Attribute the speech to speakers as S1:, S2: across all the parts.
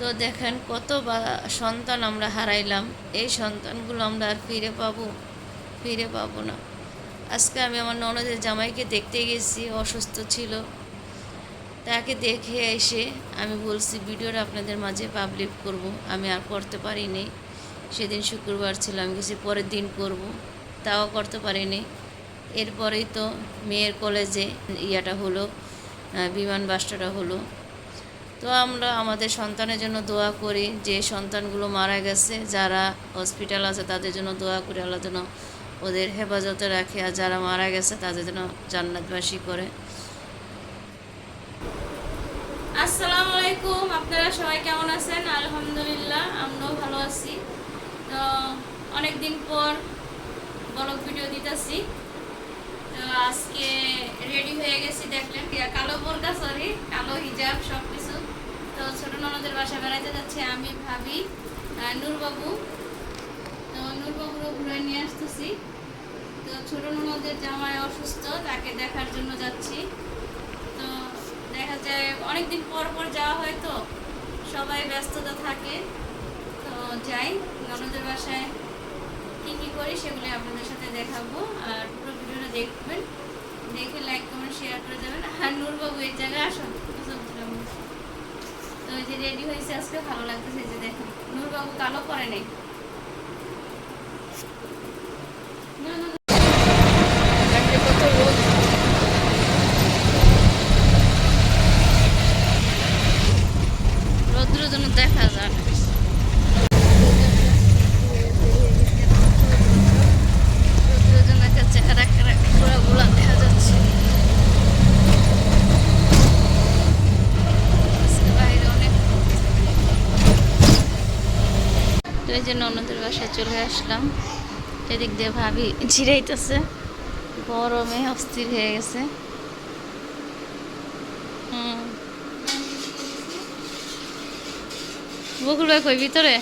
S1: তো দেখেন কত বা সন্তান আমরা হারাইলাম। এই সন্তানগুলো আমরা আর ফিরে পাবো? ফিরে পাবো না। আজকে আমি আমার ননদের জামাইকে দেখতে গেছি অসুস্থ ছিল। তাকে দেখে এসে আমি বলছি, ভিডিওটা আপনাদের মাঝে পাবলিক করব। আমি আর করতে পারিনি। সেদিন শুক্রবার ছিল, আমি গেছি, পরের দিন করব। তাও করতে পারিনি। এরপরেই তো মেয়ের কলেজে ইয়াটা হলো বিমান বাসটা হলো। তো আমরা আমাদের সন্তানের জন্য দোয়া করি, যে সন্তানগুলো মারা গেছে, যারা হসপিটাল আছে তাদের জন্য দোয়া করি, আল্লাহ যেন ওদের হেফাজতে রাখে, আর যারা মারা গেছে তাদের জন্য জান্নাতবাসী করে।
S2: আসসালামু আলাইকুম, আপনারা সবাই কেমন আছেন? আলহামদুলিল্লাহ, আমরাও ভালো আছি। তো অনেক দিন পর ব্লগ ভিডিও দিতেছি। তো আজকে রেডি হয়ে গেছি, দেখলেন কালো বোরকা সরি কালো হিজাব সব তো ছোট ননদের বাসায় বেড়াইতে যাচ্ছে, আমি ভাবি নূরবাবু। তো নূরবাবুরও ঘুরে নিয়ে আসতেছি। তো ছোট ননদের জামাই অসুস্থ, তাকে দেখার জন্য যাচ্ছি। তো দেখা যায় অনেকদিন পর পর যাওয়া হয় তো, সবাই ব্যস্ততা থাকে। তো যাই, ননদের বাসায় কী কী করি সেগুলো আপনাদের সাথে দেখাবো। আর পুরো ভিডিওটা দেখবেন দেখে লাইক কমেন্ট শেয়ার করে যাবেন আর নূরবাবু এই জায়গায় আসুন বলছিলাম। তো ওই যে রেডি হয়েছে আজকে, ভালো লাগতেছে যে দেখুন। নূরবাবু কালো করে নেই।
S1: রৌদ্র যেন দেখা যায় না। রৌদ্রের জন্য একটা চেহারা কেরা পুরা গুলা দেখা যাচ্ছে আজকে বাইরে অনেক রোদ। তো এই জন্য অন্যদের বাসায় চলে আসলাম। এদিক দিয়ে ভাবি ঝিরাইতেছে। গরমে অস্থির হয়ে গেছে। হুম। বকুল ভাই কই ভিতরে?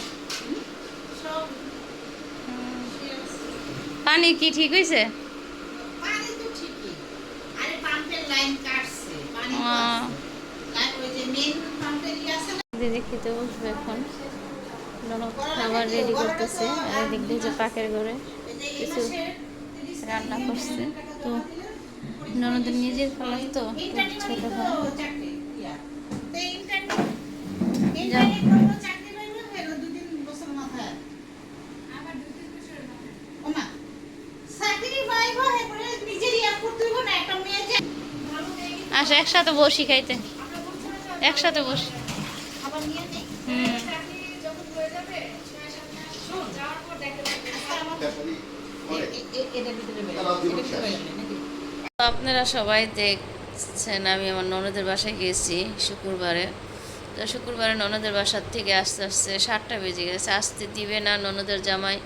S1: পানি কি ঠিক হয়েছে? দিদি খেতে বসবে এখন। ননদ খাবার রেডি করতেছে আর এদিক দিয়ে যে পাকের ঘরে কিছু রান্না করছে তো ননদের নিজের খাবার তো ছোট
S3: তো
S1: হয়
S3: চাকরি, ইয়া। তো ইন্টারনেট-
S1: যাও।
S3: ইন্টারনেট করব, চাকরি পাইবো, হলো দুই তিন বছর মাথায়। ওমা, চাকরি পাইবো, এরপরে নিজের ইয়া করতে হইবো না, একটা মেয়ে যে ভালো মেয়ে কিন্তু
S1: আসে একসাথে বসি খাইতে
S3: আমরা বলছি না যে
S1: একসাথে বসি
S3: আবার নিয়ে নেই।
S1: হুম
S3: শোন, আজকে আমাদের- এ- এ- এ- এটার ভিতরে বেরো, এটার ভিতরে বেরো, নাকি?
S1: তো আপনারা সবাই দেখছেন, আমি আমার ননদের বাসায় গেছি শুক্রবারে। তো শুক্রবারে ননদের বাসার থেকে আস্তে আস্তে সাতটা বেজে গেছে। আসতে দিবে না, ননদের জামাই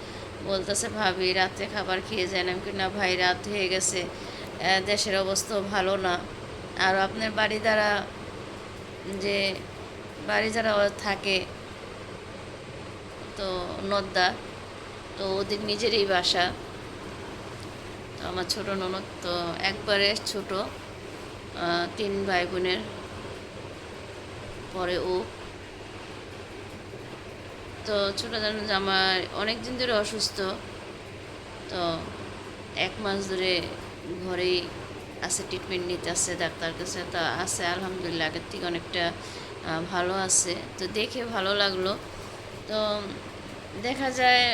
S1: বলতেছে, ভাবি, রাতে খাবার খেয়ে আমি কি না ভাই, রাত হয়ে গেছে। দেশের অবস্থাও ভালো না। আর আপনার বাড়ি দ্বারা যে বাড়ি যারা থাকে, তো নদ্দা, তো ওদের নিজেরই বাসা। আমার ছোট ননদ তো একবারে ছোট তিন ভাই বোনের পরে ও। তো ছোট জামাই অনেক দিন ধরে অসুস্থ, তো এক মাস ধরে ঘরেই আছে ট্রিটমেন্ট নিতে আছে, ডাক্তার কাছে। তো আছে, আলহামদুলিল্লাহ, আগের থেকে অনেকটা ভালো আছে। তো দেখে ভালো লাগল। তো দেখা যায়,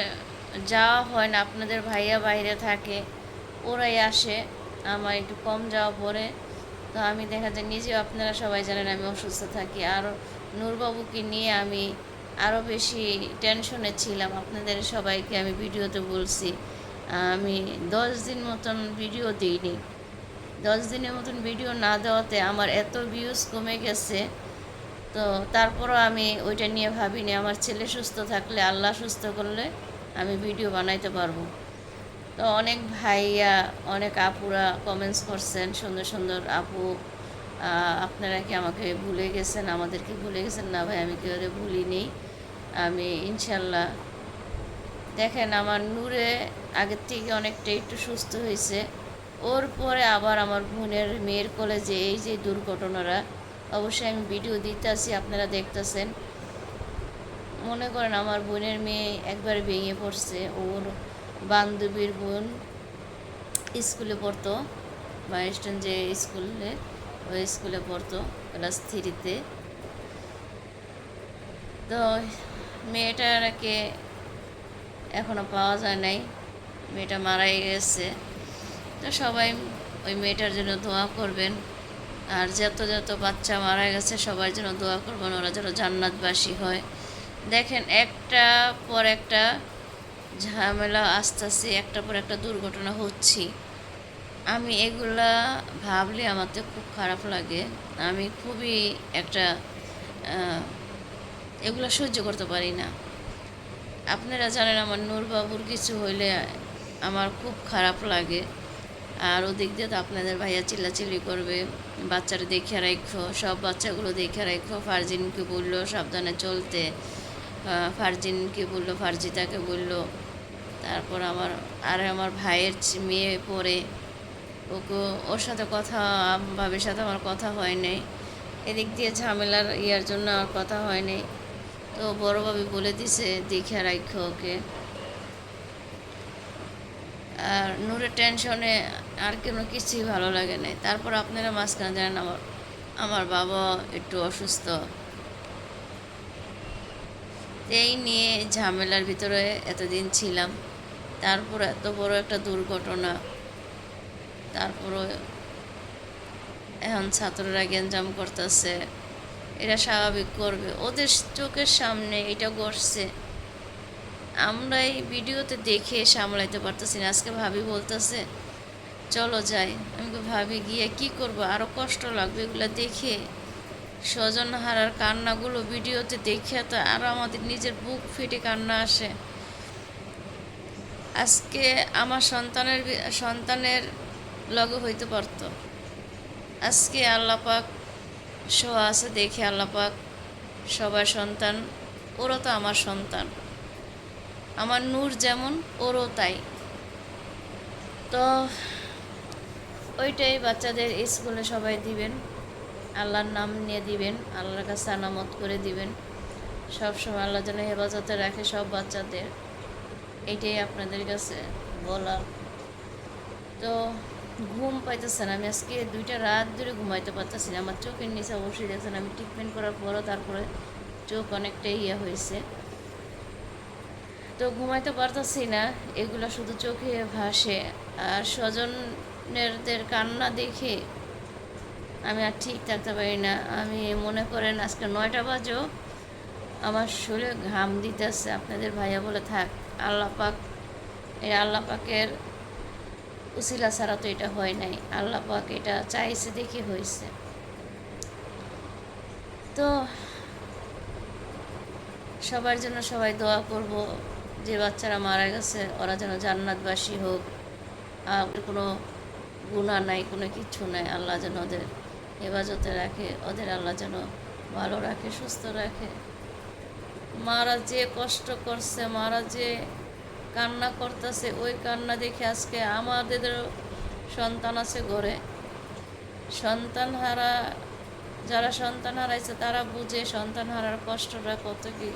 S1: যাওয়া হয় না, আপনাদের ভাইয়া বাইরে থাকে। ওরাই আসে, আমার একটু কম যাওয়া পরে তো আমি দেখা যায় নিজেও আপনারা সবাই জানেন আমি অসুস্থ থাকি। আর নূরবাবুকে নিয়ে আমি আরও বেশি টেনশনে ছিলাম। আপনাদের সবাইকে আমি ভিডিওতে বলছি, আমি দশ দিন মতন ভিডিও দিইনি। দশ দিনের মতন ভিডিও না দেওয়াতে আমার এত ভিউজ কমে গেছে। তো তারপরও আমি ওইটা নিয়ে ভাবিনি। আমার ছেলে সুস্থ থাকলে, আল্লাহ সুস্থ করলে আমি ভিডিও বানাইতে পারব। তো অনেক ভাইয়া, অনেক আপুরা কমেন্টস করছেন, সুন্দর সুন্দর আপু আপনারা কি আমাকে ভুলে গেছেন? আমাদেরকে ভুলে গেছেন? না ভাই, আমি কেউ ভুলিনি? আমি ইনশাল্লাহ, দেখেন আমার নূরে আগের থেকে অনেকটা একটু সুস্থ হয়েছে। ওর পরে আবার আমার বোনের মেয়ের কলেজে এই যে দুর্ঘটনারা অবশ্যই আমি ভিডিও দিতে আসি আপনারা দেখতেছেন। মনে করেন আমার বোনের মেয়ে একবার ভেঙে পড়ছে, ওর বান্ধবীর বোন স্কুলে পড়তো মাইস্টন যে স্কুলে, ওই স্কুলে পড়তো, ক্লাস থ্রিতে। তো মেয়েটাকে এখনও পাওয়া যায় নাই, মেয়েটা মারাই গেছে। তো সবাই ওই মেয়েটার জন্য দোয়া করবেন। আর যত যত বাচ্চা মারা গেছে, সবার জন্য দোয়া করবেন, ওরা যেন জান্নাতবাসী হয়। দেখেন, একটা পর একটা ঝামেলা আসতেছে একটা পর একটা দুর্ঘটনা হচ্ছি। আমি এগুলা ভাবলে আমার তো খুব খারাপ লাগে। আমি খুবই একটা এগুলা সহ্য করতে পারি না। আপনারা জানেন আমার নূরবাবুর কিছু হইলে আমার খুব খারাপ লাগে। আর ওদিক দিয়ে তো আপনাদের ভাইয়া চিল্লাচিল্লি করবে, বাচ্চারা দেখে রাখো সব বাচ্চাগুলো দেখে রাখো ফারজিনকে বলল সাবধানে চলতে। ফারজিনকে বলল, ফারজিতাকে বলল। তারপর আমার, আর আমার ভাইয়ের মেয়ে পড়ে। ওকে, ওর সাথে কথা, ভাবির সাথে আমার কথা হয় নাই। এদিক দিয়ে ঝামেলার ইয়ার জন্য আমার কথা হয় নাই। তো বড় ভাবি বলে দিছে, দেখে রাখো ওকে। আর নূরের টেনশনে আর কোনো কিছুই ভালো লাগে নাই। তারপর আপনারা মাঝখানে জানেন আমার আমার বাবা একটু অসুস্থ। এই নিয়ে ঝামেলার ভিতরে এতদিন ছিলাম। তারপর এত বড় একটা দুর্ঘটনা। তারপরে এখন ছাত্ররা গ্যাঞ্জাম করতেছে। এরা স্বাভাবিক করবে। ওদের চোখের সামনে এটা ঘটছে। আমরা এই ভিডিওতে দেখে সামলাইতে পারতেছি না। আজকে ভাবি বলতেছে, চলো যাই। আমি ভাবি গিয়ে কি করব? আরও কষ্ট লাগবে এগুলো দেখে। স্বজন হারার কান্নাগুলো ভিডিওতে দেখে তো আরও আমাদের নিজের বুক ফেটে কান্না আসে। আজকে আমার সন্তানের সন্তানের লগে হইতে পারতো। আজকে আল্লাপাক সহ আছে দেখে আল্লাপাক সবার সন্তান, ওরও তো আমার সন্তান। আমার নূর যেমন, ওরও তাই। তো ওইটাই বাচ্চাদের স্কুলে সবাই দিবেন। আল্লাহর নাম নিয়ে দিবেন, আল্লাহর কাছে আনামত করে দিবেন। সব সময় আল্লাহ যেন হেফাজতে রাখে সব বাচ্চাদের। এইটাই আপনাদের কাছে বলার। তো ঘুম পাইতেছে না। আমি আজকে দুইটা রাত ধরে ঘুমাইতে পারতেছি না। আমার চোখের নিচে অবশ্যই দেখছেন, আমি ট্রিটমেন্ট করার পরও তারপরে চোখ অনেকটা ইয়ে হয়েছে। তো ঘুমাইতে পারতেছি না। এগুলো শুধু চোখে ভাসে। আর স্বজনেরদের কান্না দেখে আমি আর ঠিক থাকতে পারি না। আমি মনে করেন আজকে নয়টা বাজেও আমার শরীরে ঘাম দিতেছে। আপনাদের ভাইয়া বলে থাক, আল্লাহ পাক, এই আল্লাহ পাকের উসিলা ছাড়া তো এটা হয় নাই। আল্লাহ পাক এটা চাইছে দেখে হয়েছে তো সবার জন্য সবাই দোয়া করব, যে বাচ্চারা মারা গেছে, ওরা যেন জান্নাতবাসী হোক। আর কোনো গুণা নাই, কোনো কিছু নাই। আল্লাহ যেন ওদের হেফাজতে রাখে, ওদের আল্লাহ যেন ভালো রাখে, সুস্থ রাখে। মারা যে কষ্ট করছে, মারা যে কান্না করতেছে, ওই কান্না দেখে আজকে আমাদের সন্তান আছে ঘরে। সন্তান হারা, যারা সন্তান হারাইছে, তারা বুঝে সন্তান হারার কষ্টটা কত কি।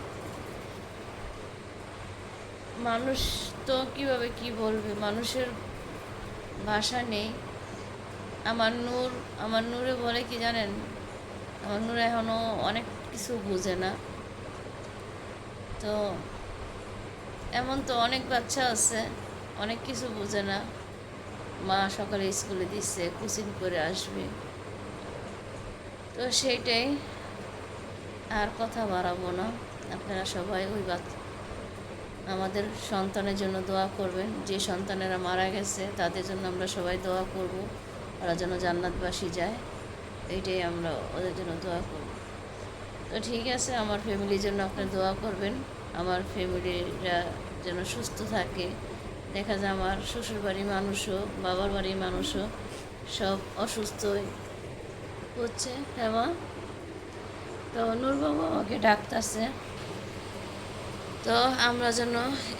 S1: মানুষ তো কীভাবে কি বলবে? মানুষের ভাষা নেই। আমার নূর আমার নূরে বলে কি জানেন? আমার নূর এখনও অনেক কিছু বুঝে না। তো এমন তো অনেক বাচ্চা আছে, অনেক কিছু বুঝে না। মা সকালে স্কুলে দিচ্ছে কোচিং করে আসবে। তো সেইটাই, আর কথা বাড়াবো না। আপনারা সবাই ওই বাচ্চা আমাদের সন্তানের জন্য দোয়া করবেন। যে সন্তানেরা মারা গেছে, তাদের জন্য আমরা সবাই দোয়া করব। ওরা যেন জান্নাতবাসী যায়, এইটাই আমরা ওদের জন্য দোয়া করব। তো ঠিক আছে, আমার ফ্যামিলির জন্য আপনি দোয়া করবেন। আমার ফ্যামিলিরা যেন সুস্থ থাকে। দেখা যায় আমার শ্বশুরবাড়ির মানুষও, বাবার বাড়ির মানুষও সব অসুস্থই হচ্ছে। হ্যাঁ তো নূরবাবু আমাকে ডাকতেছে। তো আমরা যেন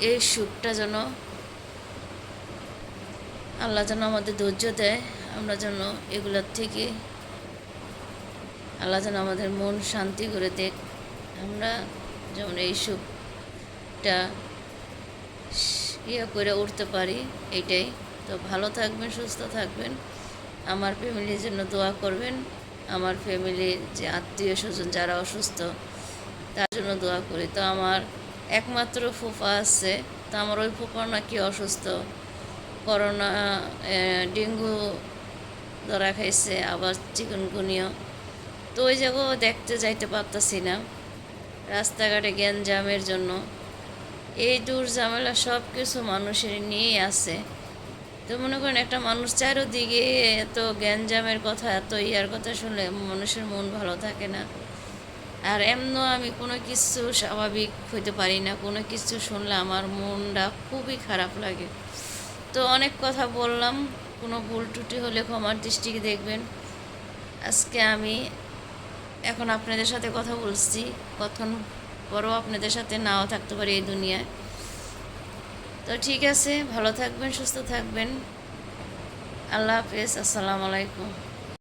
S1: এই সুখটা যেন আল্লাহ যেন আমাদের ধৈর্য দেয়। আমরা যেন এগুলোর থেকে আল্লাহ যেন আমাদের মন শান্তি করে দেখ। আমরা যেমন এই সুখটা ইয়ে করে উঠতে পারি এইটাই তো ভালো থাকবেন, সুস্থ থাকবেন। আমার ফ্যামিলির জন্য দোয়া করবেন। আমার ফ্যামিলির যে আত্মীয় স্বজন যারা অসুস্থ, তার জন্য দোয়া করি। তো আমার একমাত্র ফুফা আছে, তো আমার ওই ফুফা নাকি অসুস্থ। করোনা ডেঙ্গু ধরা খাইছে, আবার চিকনগুনিও তো ওই জায়গাও দেখতে যাইতে পারতাছি না। রাস্তাঘাটে গ্যাঞ্জামের জন্য। এই দূর ঝামেলা সব কিছু মানুষের নিয়েই আছে। তো মনে করেন একটা মানুষ চারোদিকে এত গ্যাঞ্জামের কথা, এত ইয়ার কথা শুনলে মানুষের মন ভালো থাকে না। আর এমন আমি কোনো কিছু স্বাভাবিক হইতে পারি না। কোনো কিছু শুনলে আমার মনটা খুবই খারাপ লাগে। তো অনেক কথা বললাম। কোনো ভুল টুটি হলে ক্ষমার দৃষ্টিকে দেখবেন। আজকে আমি এখন আপনাদের সাথে কথা বলছি। কখন পরও আপনাদের সাথে নাও থাকতে পারি এই দুনিয়ায়। তো ঠিক আছে, ভালো থাকবেন, সুস্থ থাকবেন। আল্লাহ হাফেজ, আসসালামু আলাইকুম।